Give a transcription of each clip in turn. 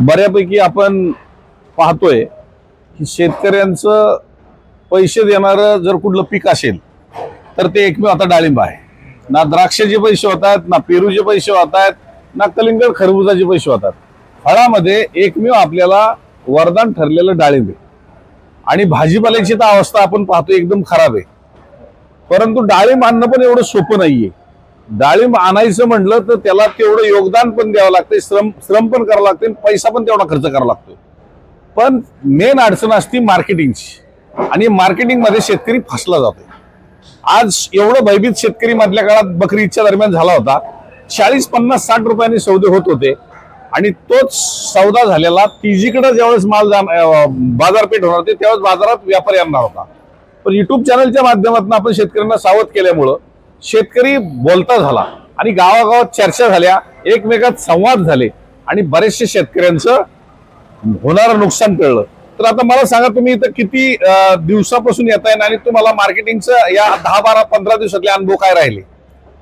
बऱ्यापैकी आपण पाहतोय की शेतकऱ्यांचं पैसे देणारं जर कुठलं पीक असेल तर ते एकमेव आता डाळिंब आहे. ना द्राक्षाचे पैसे होत आहेत ना पेरूचे पैसे होतात आहेत ना कलिंगड खरबुजाचे पैसे होतात. फळामध्ये एकमेव आपल्याला वरदान ठरलेलं डाळिंब आहे. आणि भाजीपाल्याची तर अवस्था आपण पाहतो एकदम खराब आहे. परंतु डाळिंब आणणं पण एवढं सोपं नाहीये. डाळिंब आणायचं म्हटलं तर त्याला तेवढं योगदान पण द्यावं लागते श्रम श्रम पण करावं लागते पैसा पण तेवढा खर्च करावा लागतो पण मेन अडचण असती मार्केटिंगची. आणि मार्केटिंगमध्ये शेतकरी फसला जातो आज एवढं भयभीत शेतकरी मधल्या काळात बकरी ईदच्या दरम्यान झाला होता. चाळीस पन्नास साठ रुपयांनी सौदे होत होते. आणि तोच सौदा झालेला तिजीकडे ज्यावेळेस माल बाजारपेठ होणार होते त्यावेळेस बाजारात व्यापारी आणणार होता. पण युट्यूब चॅनलच्या माध्यमातून आपण शेतकऱ्यांना सावध केल्यामुळं शेतकरी बोलता झाला आणि गावागावात चर्चा झाल्या एकमेकात संवाद झाले आणि बरेचसे शेतकऱ्यांचं होणारं नुकसान कळलं. तर आता मला सांगा तुम्ही इथं किती दिवसापासून येत आहे आणि तुम्हाला मार्केटिंगचं या दहा बारा पंधरा दिवसातले अनुभव काय राहिले?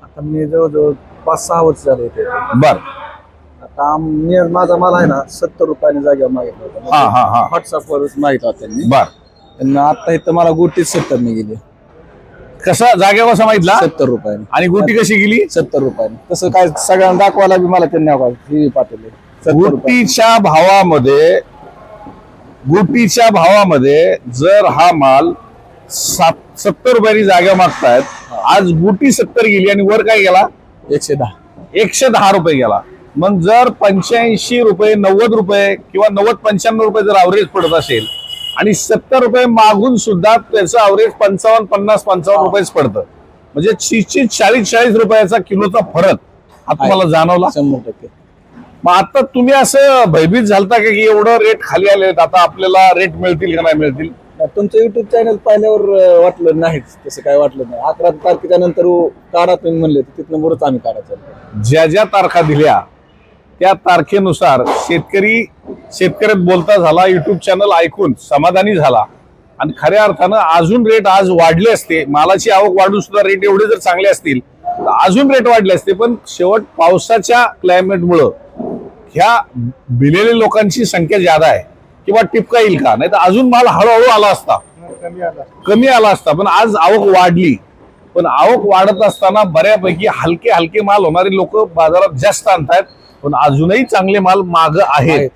आता मी जवळजवळ पाच सहा वर्ष झाले इथे बर. आता मी माझा माल आहे ना सत्तर रुपयाने जागेवर मागितला होता. हा हा व्हॉट्सअपवर मागितला होता त्यांनी. बर. त्यांनी आता इथं मला गुटीच सत्तर ने गेली. कसा जागेवर माहितला सत्तर रुपयाने. आणि गुटी कशी गेली? सत्तर रुपयाने. तसं काय सगळ्यांना दाखवायला बी मला त्यांनी हे पाठवले. रुपये गुटीच्या भावामध्ये गुटीच्या भावामध्ये जर हा माल सात सत्तर रुपयांनी जागा मागतायत आज गुटी सत्तर गेली आणि वर काय गेला? एकशे दहा. एकशे दहा रुपये गेला. मग जर पंच्याऐंशी रुपये नव्वद रुपये किंवा नव्वद पंच्याण्णव रुपये जर अवरेज पडत असेल आणि सत्तर रुपये मागून सुद्धा त्याचं अवरेज पंचावन्न पन्नास पंचावन्न रुपयेच पडतं. म्हणजे तीस चाळीस चाळीस रुपयाचा किलोचा फरक हा तुम्हाला जाणवला? शंभर टक्के. मग आता तुम्ही असं भयभीत झालता का की एवढं रेट खाली आले आता आपल्याला रेट मिळतील का नाही मिळतील? तुमचं युट्यूब चॅनल पाहिल्यावर अं, वाटलं नाहीच तसं काय वाटलं नाही. अकरा तारखेच्या नंतर काढा तुम्ही म्हणले तर तिथनं मोरच आम्ही काढायचं. ज्या ज्या तारखा दिल्या त्या तारखेनुसार शेतकरी शेतकऱ्यात बोलता झाला युट्यूब चॅनल ऐकून समाधानी झाला. आणि खऱ्या अर्थानं अजून रेट आज वाढले असते. मालाची आवक वाढून सुद्धा रेट एवढे जर चांगले असतील तर अजून रेट वाढले असते. पण शेवट पावसाच्या क्लायमेटमुळं ह्या भिलेल्या लोकांची संख्या ज्यादा आहे किंवा टिपका येईल का? नाही तर अजून माल हळूहळू आला असता. कमी आला असता. पण आज आवक वाढली. पण आवक वाढत असताना बऱ्यापैकी हलके हलके माल होणारे लोक बाजारात जास्त आणतायत. पण अजूनही चांगले माल माग आहेत.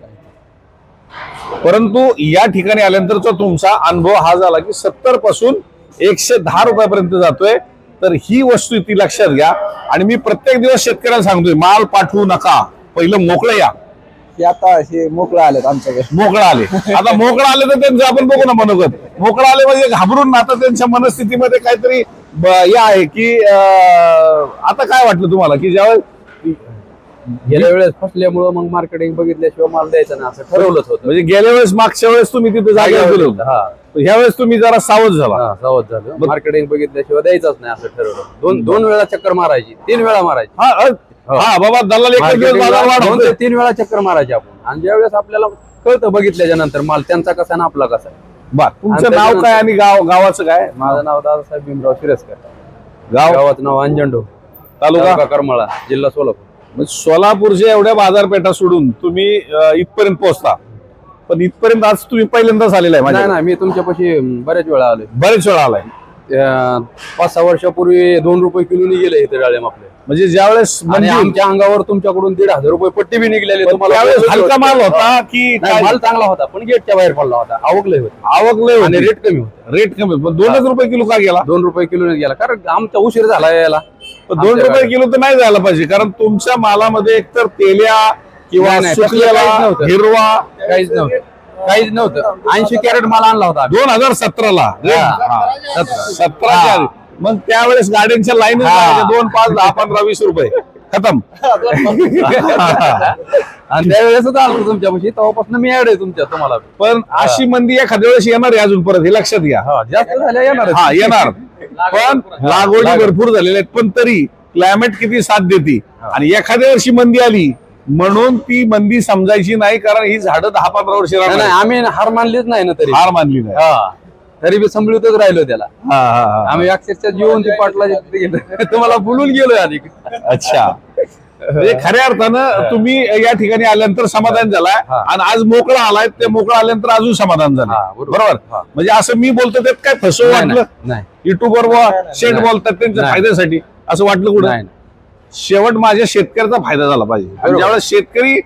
परंतु या ठिकाणी आल्यानंतरचा तुमचा अनुभव हा झाला की सत्तरपासून एकशे दहा रुपयापर्यंत जातोय. तर ही वस्तू ती लक्षात घ्या. आणि मी प्रत्येक दिवस शेतकऱ्यांना सांगतोय माल पाठवू नका. पहिलं मोकळं या. आता हे मोकळं आलेत आमच्याकडे. मोकळा आले. आता मोकळा आले तर त्यांचं आपण बघू ना मनोगत. मोकळा आले म्हणजे घाबरून आता त्यांच्या मनस्थितीमध्ये काहीतरी हे आहे की आता काय वाटलं तुम्हाला की ज्यावेळेस गेल्या वेळेस फसल्यामुळं मग मार्केटिंग बघितल्याशिवाय माल द्यायचा नाही असं ठरवलंच होतं. म्हणजे गेल्या वेळेस मागच्या वेळेस तुम्ही तिथे जागेवर गेलो होता. हा. ह्या वेळेस तुम्ही जरा सावध झाला. हा, सावध झालं. मार्केटिंग बघितल्याशिवाय द्यायचाच नाही असं ठरवलं. दोन दोन वेळा चक्कर मारायची तीन वेळा मारायची. हा अ- हा. बाबा दलाल एक दिवस बाजार Marketing ला दोन वाढवतोय. ते तीन वेळा चक्कर मारायची आपण. आणि ज्या वेळेस आपल्याला कळतं बघितल्याच्या नंतर माल त्यांचा कसा आणि आपला कसा आहे. बर तुमचं आणि नाव काय आणि गाव गावाचं काय? माझं नाव दादासाहेब भीमराव शिरसकर. गाव? गावाचं नाव अंजंडो. तालुका करमाळा जिल्हा सोलापूर. सोलापूरच्या एवढ्या बाजारपेठा सोडून तुम्ही इथपर्यंत पोहोचता. पण इथपर्यंत आज तुम्ही पहिल्यांदाच आलेला आहे नाही नाही मी तुमच्यापाशी बऱ्याच वेळा आलोय. बरेच वेळा आलाय. पाच सहा वर्षापूर्वी दोन रुपये किलोनी गेले इथे डाळिंब आपले. म्हणजे ज्यावेळेस मंदी- आमच्या अंगावर तुमच्याकडून दीड हजार रुपये पट्टी बी निघलेली हलका माल होता की? माल चांगला होता पण गेटच्या बाहेर पडला होता. आवकले होते. आवक लय आणि होती. रेट कमी होता. रेट कमी पण दोनच रुपये किलो का गेला? दोन रुपये किलो गेला. कारण आमचा उशीर झाला यायला. दोन रुपये किलो तर नाही जायला पाहिजे कारण तुमच्या मालामध्ये एकतर तेल्या किंवा नाही, नाही, तसलं सुकलेला काहीच नव्हतं. हिरवा काहीच नव्हतं. काहीच नव्हतं. ऐंशी कॅरेट माल आणला होता आम्ही. दोन हजार सतराला. सतराच्या आधी. मग त्यावेळेस गाड्यांच्या लाईन हा. दोन पाच दहा पंधरा वीस रुपये. खतम. आणि त्यावेळेसच आलो तुमच्यापाशी तेव्हापासून मी ऍड आहे तुमच्या तुम्हाला. पण अशी मंदी एखाद्या वेळेस येणार आहे अजून परत हे लक्षात घ्या. हा, जास्त झाल्या येणार हा येणार. पण लागवडी भरपूर झालेल्या आहेत पण तरी क्लायमेट किती साथ देते? आणि एखाद्या वर्षी मंदी आली म्हणून ती मंदी समजायची नाही कारण ही झाडं दहा पंधरा वर्ष नाही आम्ही हार मानलीच नाही ना तरी. हार मानली नाही. हा. तरी बी संभळतच राहिलो त्याला. हा, हा, हा. आम्ही अक्षरशः जीवन ते पाटला तुम्हाला बोलून गेलोय आधी. अच्छा. म्हणजे खऱ्या अर्थानं तुम्ही या ठिकाणी आल्यानंतर समाधान झालाय. आणि आज मोकळा आलाय ते मोकळा आल्यानंतर अजून समाधान झालं बरोबर. म्हणजे असं मी बोलतो त्यात काय फसव वाटलं? युट्यूबवर शेट. बोलतात त्यांच्या. फायद्यासाठी. असं वाटलं कुठं? शेवट माझ्या शेतकऱ्याचा फायदा झाला पाहिजे. ज्यावेळेस शेतकरी